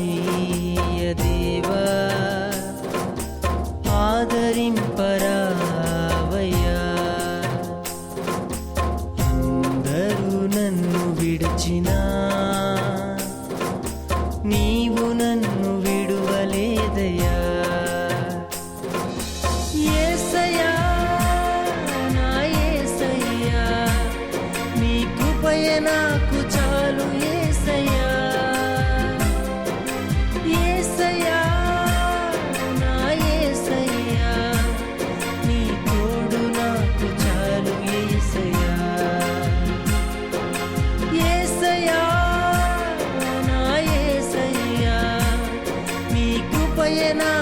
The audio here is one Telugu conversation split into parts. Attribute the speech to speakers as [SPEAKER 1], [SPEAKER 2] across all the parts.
[SPEAKER 1] ใจ না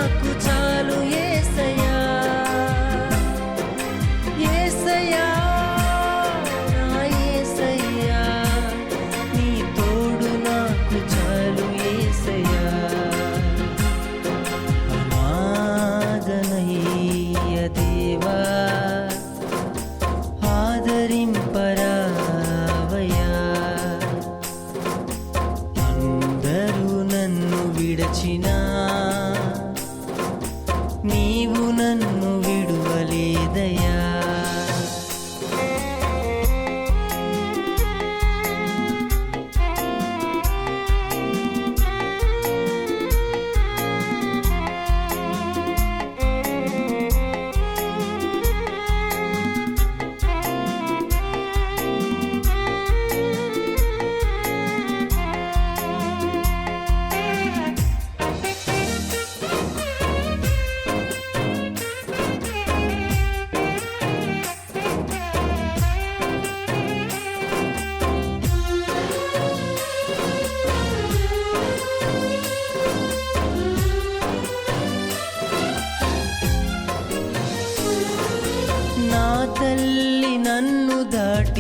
[SPEAKER 1] నీవు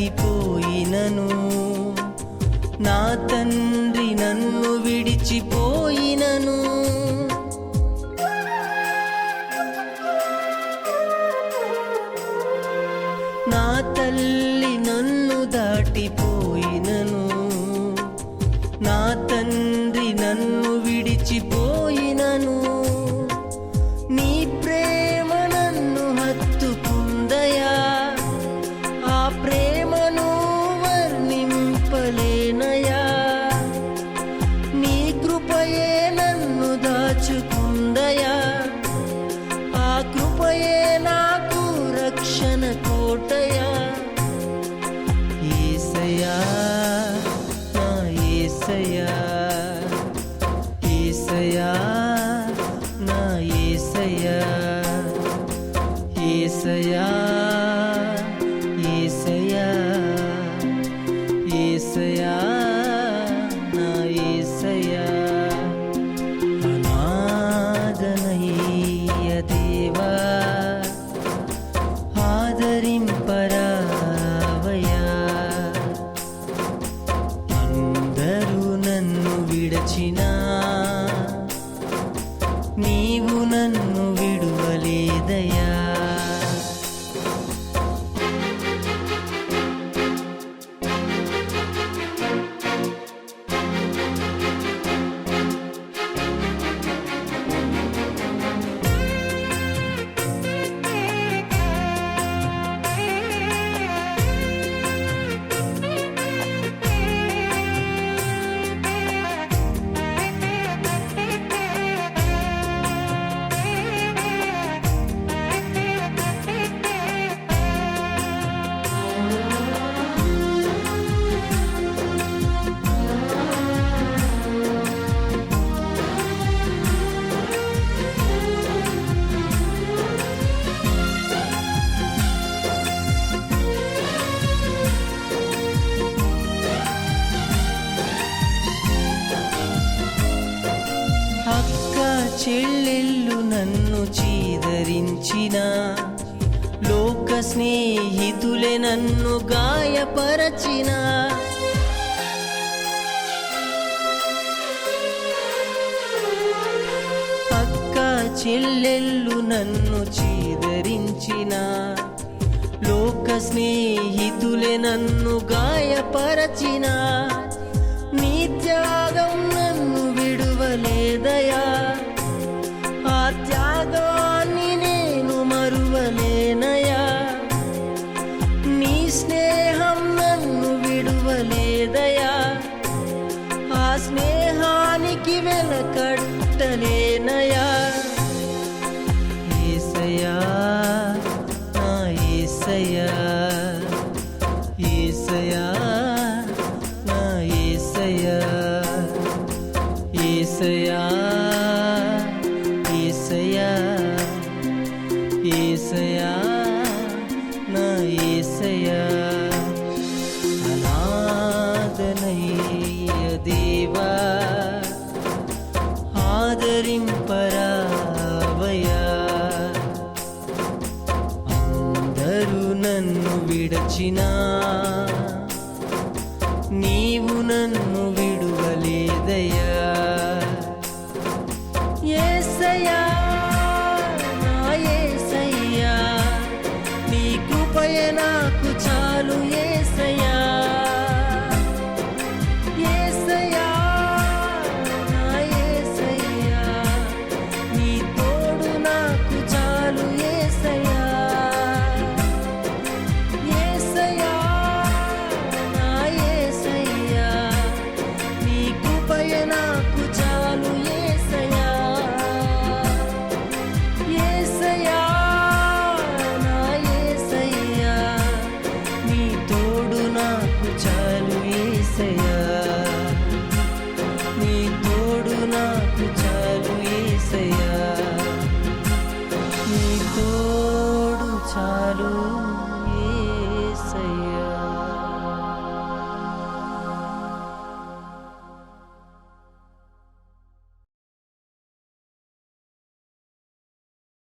[SPEAKER 1] పోయినను నా తండ్రి నన్ను విడిచిపోయినను. నా తల్లి నన్ను దాటిపోయినను. నా తండ్రి నన్ను say I చెల్లెళ్ళు నన్ను చీదరించిన. లోక స్నేహితులే నన్ను గాయపరచిన. అక్క చెల్లెళ్ళు నన్ను చీదరించిన. లోక స్నేహితులే నన్ను గాయపరచినా. స్నేహానికి వెలకట్టలేనయా ఏసయ్యా నా ఏసయ్యా. ఏసయ్యా నా ఏసయ్యా. ఏసయ్యా. ఆదరింపరావయా అందరూ నన్ను విడచినా నీవు నన్ను విడువలేదయా ఏసయా